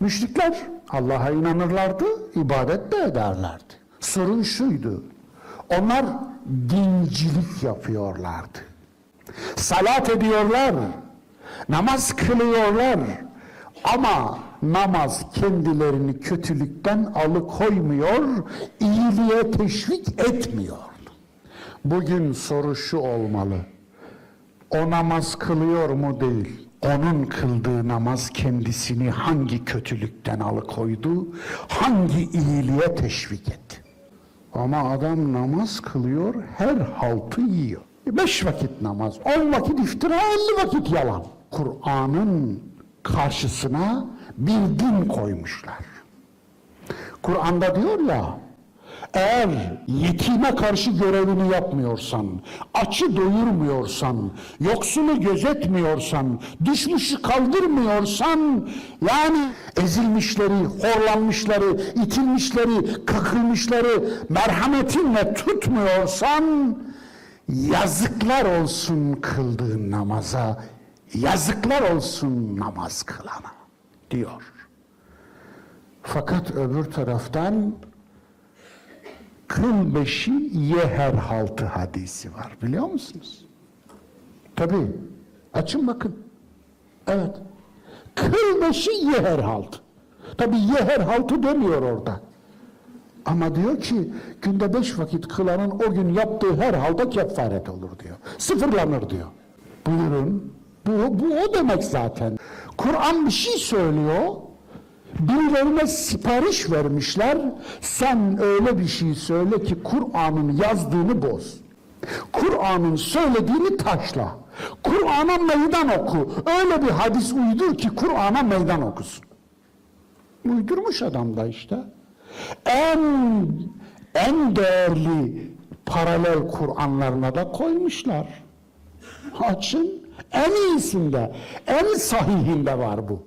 Müşrikler Allah'a inanırlardı, ibadet de ederlerdi. Sorun şuydu, onlar dincilik yapıyorlardı. Salat ediyorlar, namaz kılıyorlar ama namaz kendilerini kötülükten alıkoymuyor, iyiliğe teşvik etmiyor. Bugün soru şu olmalı. O namaz kılıyor mu değil. Onun kıldığı namaz kendisini hangi kötülükten alıkoydu, hangi iyiliğe teşvik etti. Ama adam namaz kılıyor, her haltı yiyor. Beş vakit namaz, on vakit iftira, elli vakit yalan. Kur'an'ın karşısına bir din koymuşlar. Kur'an'da diyor ya, eğer yetime karşı görevini yapmıyorsan, açı doyurmuyorsan, yoksulu gözetmiyorsan, düşmüşü kaldırmıyorsan, yani ezilmişleri, horlanmışları, itilmişleri, kakılmışları merhametinle tutmuyorsan, yazıklar olsun kıldığın namaza, yazıklar olsun namaz kılana diyor. Fakat öbür taraftan kıl beşi ye her haltı hadisi var biliyor musunuz? Tabi açın bakın. Evet. Kıl beşi ye her haltı. Tabi ye her haltı demiyor orada. Ama diyor ki günde beş vakit kılanın o gün yaptığı her halde kefaret olur diyor. Sıfırlanır diyor. Buyurun. Bu, bu o demek zaten. Kur'an bir şey söylüyor. Birilerine sipariş vermişler. Sen öyle bir şey söyle ki Kur'an'ın yazdığını boz. Kur'an'ın söylediğini taşla. Kur'an'a meydan oku. Öyle bir hadis uydur ki Kur'an'a meydan okusun. Uydurmuş adam da işte. En en değerli paralel Kur'anlarına da koymuşlar. Açın. En iyisinde, en sahihinde var bu.